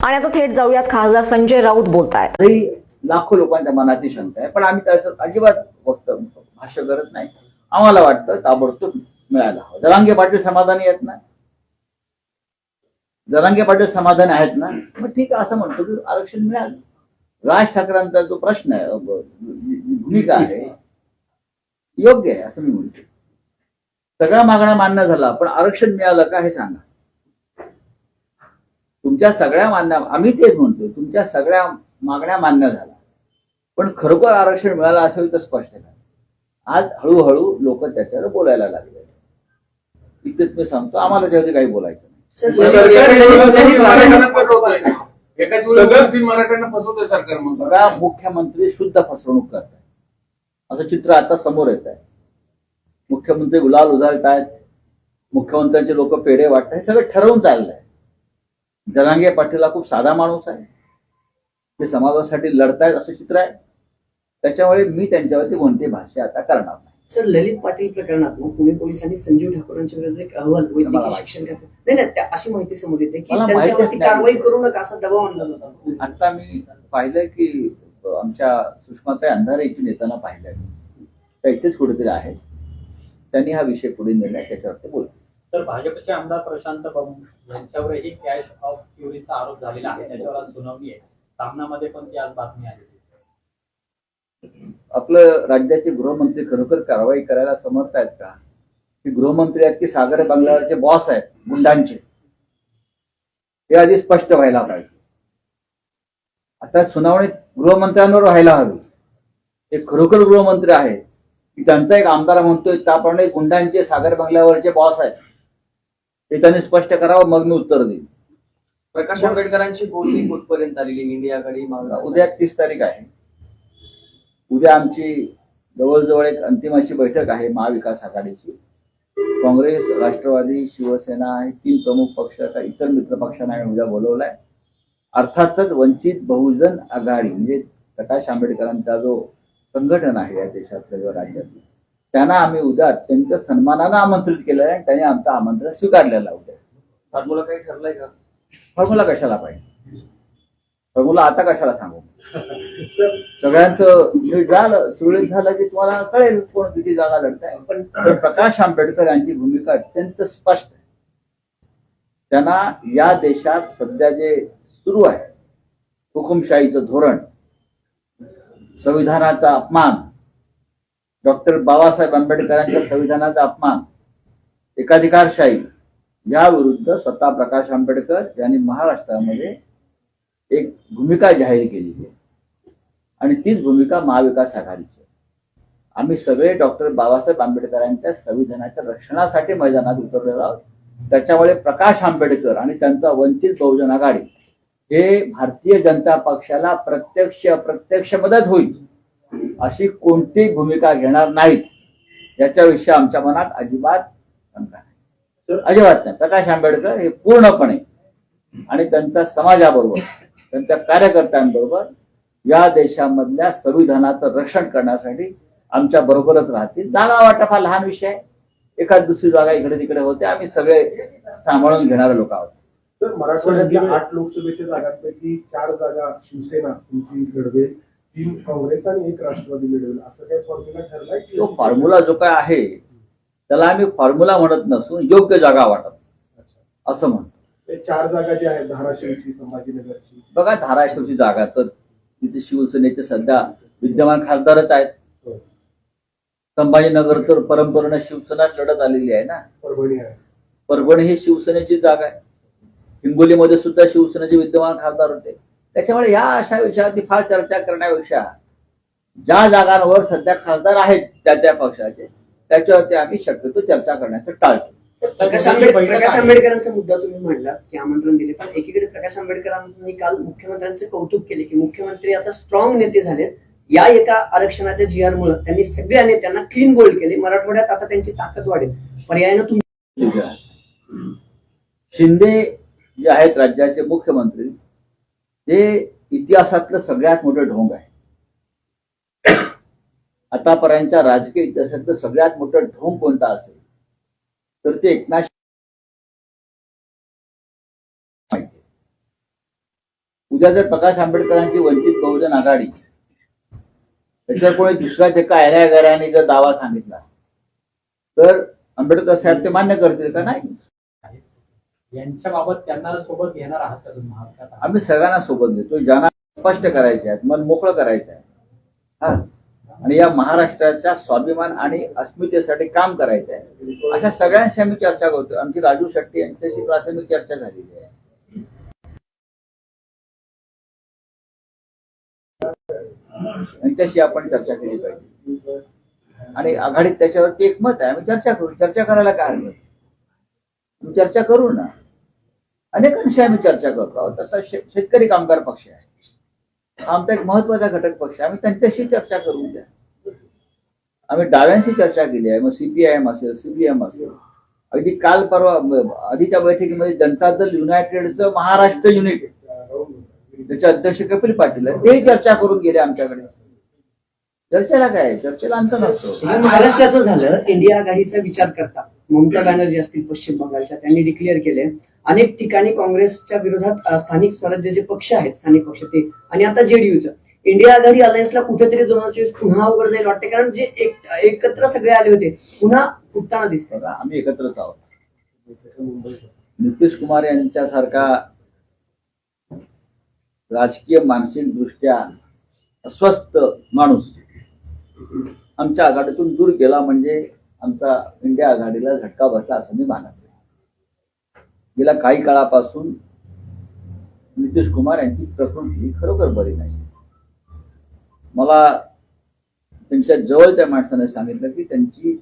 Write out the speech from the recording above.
आणि आता थेट जाऊयात. खासदार संजय राऊत बोलतायत. लाखो लोकांच्या मनातली शंका आहे. पण आम्ही त्याचं अजिबात फक्त भाष्य करत नाही. आम्हाला वाटतं ताबडतोब मिळायला हवं. जरांगे पाटील समाधानी आहेत ना? जरांगे पाटील समाधानी आहेत ना? मग ठीक आहे असं म्हणतो की आरक्षण मिळालं. राज ठाकरेंचा जो प्रश्न आहे भूमिका आहे योग्य आहे असं मी म्हणतो. सगळ्या मागण्या मान्य झाला पण आरक्षण मिळालं का हे सांगा. तुमच्या सगळ्या मान्य आम्ही तेच म्हणतोय तुमच्या सगळ्या मागण्या मान्य झाल्या. पण खरोखर आरक्षण मिळालं असेल तर स्पष्ट करा आज हळूहळू लोक त्याच्यावर बोलायला लागले. इतकंच मी सांगतो आम्हाला त्याच्यावरती काही बोलायचं नाही. मुख्यमंत्री शुद्ध फसवणूक करतात असं चित्र आता समोर येत आहे. मुख्यमंत्री गुलाल उधळत आहेत मुख्यमंत्र्यांचे लोक पेढे वाटतात हे सगळं ठरवून चाललंय. जरांगे पाटील हा खूप साधा माणूस आहे. ते समाजासाठी लढतायत असं चित्र आहे. त्याच्यामुळे मी त्यांच्यावरती कोणती भाष्य आता करणार नाही. सर ललित पाटील प्रकरणात मग पुणे पोलिसांनी संजीव ठाकूरांच्या विरुद्ध एक अहवाल वैद्यकीय शिक्षण नाही नाही अशी माहिती समोर येते की त्यांच्यावरती. कारवाई करू नका असा दबाव आणला जातो. आता मी पाहिलंय की आमच्या सुषमाताई अंधारे इथून येताना पाहिलंय. त्या इथेच कुठेतरी आहेत. त्यांनी हा विषय पुढे नेलाय त्याच्यावरती बोल तर भाजपचे आमदार प्रशांत बाबू यांच्यावरही कॅश ऑफ क्युरीचा आरोप झालेला आहे. त्याच्यावर आज सुनावणी आहे. सामनामध्ये पण ती आज बातमी आली आपलं राज्याचे गृहमंत्री खरोखर कारवाई करायला समर्थ आहेत का? की गृहमंत्री आहेत की सागर बंगल्यावरचे बॉस आहेत गुंडांचे? हे आधी स्पष्ट व्हायला पाहिजे. आता सुनावणी गृहमंत्र्यांवर व्हायला हवी. ते खरोखर गृहमंत्री आहेत. की त्यांचा एक आमदार म्हणतोय त्याप्रमाणे गुंडांचे सागर बंगल्यावरचे बॉस आहेत. ते त्यांनी स्पष्ट करावं मग मी उत्तर देईन. प्रकाश आंबेडकरांची बोलणी कुठपर्यंत आलेली इंडियाकडे उद्या तीस तारीख आहे. उद्या आमची जवळजवळ एक अंतिम अशी बैठक आहे महाविकास आघाडीची. काँग्रेस राष्ट्रवादी शिवसेना हे तीन प्रमुख पक्ष आता इतर मित्र पक्षांना आम्ही उद्या बोलवलाय. अर्थातच वंचित बहुजन आघाडी म्हणजे प्रकाश आंबेडकरांचा जो संघटन आहे या देशातल्या किंवा राज्यातलं त्यांना आम्ही उद्या अत्यंत सन्मानानं आमंत्रित केलं आहे आणि त्यांनी आमचं आमंत्रण स्वीकारलेलं उद्या. फॉर्म्युला काही ठरलंय का? फॉर्म्युला कशाला पाहिजे? फॉर्म्युला आता कशाला सांगू? सगळ्यांचं नीट झालं सुरळीत झालं की तुम्हाला कळेल कोण किती जागा लढताय. पण पण प्रकाश आंबेडकर यांची भूमिका अत्यंत स्पष्ट आहे. त्यांना या देशात सध्या जे सुरू आहे हुकुमशाहीचं धोरण संविधानाचा अपमान डॉक्टर बाबासाहेब आंबेडकरांच्या संविधानाचा अपमान एकाधिकारशाही या विरुद्ध स्वतः प्रकाश आंबेडकर यांनी महाराष्ट्रामध्ये एक भूमिका जाहीर केली आहे. आणि तीच भूमिका महाविकास आघाडीची आम्ही सगळे डॉक्टर बाबासाहेब आंबेडकरांच्या संविधानाच्या रक्षणासाठी मैदानात उतरलेलो आहोत. त्याच्यामुळे प्रकाश आंबेडकर आणि त्यांचा वंचित बहुजन आघाडी हे भारतीय जनता पक्षाला प्रत्यक्ष अप्रत्यक्ष मदत होईल. अशी कोणतीही भूमिका घेणार नाहीत याच्याविषयी आमच्या मनात अजिबात शंका नाही. अजिबात नाही. प्रकाश आंबेडकर हे पूर्णपणे आणि त्यांच्या समाजाबरोबर त्यांच्या कार्यकर्त्यांबरोबर या देशामधल्या संविधानाचं रक्षण करण्यासाठी आमच्या बरोबरच राहतील. जागा वाटप हा लहान विषय आहे. एखाद दुसरी जागा इकडे तिकडे होते आम्ही सगळे सांभाळून घेणारे लोक आहोत. तर मराठवाड्यातल्या आठ लोकसभेच्या जागांपैकी चार जागा शिवसेना तुमची लढवेल. तीन काँग्रेस आणि एक राष्ट्रवादी लढवेल असं काही फॉर्म्युला ठरलाय की तो फॉर्म्युला जो काय आहे त्याला आम्ही फॉर्म्युला म्हणत नसून योग्य जागा वाटप. असं म्हणतो. ते चार जागा ज्या आहेत धाराशिवची संभाजीनगरची. बघा धाराशिवची जागा तर तिथे शिवसेनेचे सध्या विद्यमान खासदारच आहेत. संभाजीनगर तर परंपरेनं शिवसेनाच लढत आलेली आहे ना? परभणी आहे. परभणी ही शिवसेनेची जागा आहे. हिंगोलीमध्ये सुद्धा शिवसेनेचे विद्यमान खासदार होते. त्याच्यामुळे या अशा विषयावरती फार चर्चा करण्यापेक्षा ज्या जागांवर सध्या खासदार आहेत त्या त्या पक्षाचे त्याच्यावरती आम्ही शक्यतो चर्चा करण्याचं टाळतो. प्रकाश आंबेडकर प्रकाश आंबेडकरांचा मुद्दा तुम्ही म्हणला की आमंत्रण दिले पण एकीकडे प्रकाश आंबेडकरांनी काल मुख्यमंत्र्यांचे कौतुक केले की मुख्यमंत्री आता स्ट्रॉंग नेते झालेत. या एका आरक्षणाच्या जी आर मुळे त्यांनी सगळ्या नेत्यांना क्लीन बोल्ड केले. मराठवाड्यात आता त्यांची ताकद वाढेल. पर्यायानं तुम्ही. शिंदे जे आहेत राज्याचे मुख्यमंत्री ते इतिहासातलं सगळ्यात मोठं ढोंग आहे. आतापर्यंतच्या राजकीय इतिहासातलं सगळ्यात मोठं ढोंग कोणता असेल? तर ते एकनाथ उद्या जर प्रकाश आंबेडकरांची वंचित बहुजन आघाडी त्याच्यावर कोणी दुसऱ्या एका ऐऱ्यागऱ्याने जर दावा सांगितला तर आंबेडकर साहेब ते मान्य करतील का? नाही. यांच्याबाबत त्यांना सोबत घेणार आहात का तुम्ही? महाविकास आघाडी? आम्ही सगळ्यांना सोबत घेतो ज्यांना स्पष्ट करायचे आहेत मन मोकळं करायचं आहे हा. आणि या महाराष्ट्राच्या स्वाभिमान आणि अस्मितेसाठी काम करायचं आहे. अशा सगळ्यांशी आम्ही चर्चा करतो आमची राजू शेट्टी यांच्याशी प्राथमिक चर्चा झालेली आहे. यांच्याशी आपण चर्चा केली पाहिजे. आणि आघाडीत त्याच्यावरती एकमत आहे. आम्ही चर्चा करू. चर्चा करायला काय हरकत? चर्चा करू ना. अनेकांशी आम्ही चर्चा करतो. आहोत आता शेतकरी कामगार पक्ष आहे. आमचा एक महत्त्वाचा घटक पक्ष आम्ही त्यांच्याशी चर्चा करू द्या. आम्ही डाव्यांशी चर्चा केली आहे. मग सीपीआयएम असेल सीबीएम असेल. अगदी काल परवा आधीच्या बैठकीमध्ये जनता दल युनायटेडचं महाराष्ट्र युनिट त्याचे अध्यक्ष कपिल पाटील आहेत. तेही चर्चा करून गेले आमच्याकडे. चर्चेला काय? चर्चेला अंत नसतो हे महाराष्ट्राचं झालं. इंडिया आघाडीचा विचार करता. ममता बॅनर्जी असतील पश्चिम बंगालच्या त्यांनी डिक्लेअर केले. अनेक ठिकाणी काँग्रेसच्या विरोधात स्थानिक स्वराज्य जे पक्ष आहेत स्थानिक पक्ष ते. आणि आता जेडीयूचं. इंडिया आघाडी अलायन्सला कुठेतरी दोन हजार चोवीस पुन्हा अवघड जाईल वाटते कारण जे एक- एकत्र सगळे आले होते पुन्हा फुटताना दिसते आम्ही एकत्रच आहोत. नितीश कुमार यांच्यासारखा राजकीय मानसिक दृष्ट्या अस्वस्थ माणूस आमच्या आघाडीतून दूर गेला म्हणजे आमचा इंडिया आघाडीला झटका बसला असं मी मानत नाही. गेल्या काही काळापासून नितीश कुमार यांची प्रकृती ही खरोखर बरी नाही. मला त्यांच्या जवळच्या माणसाने सांगितलं की त्यांची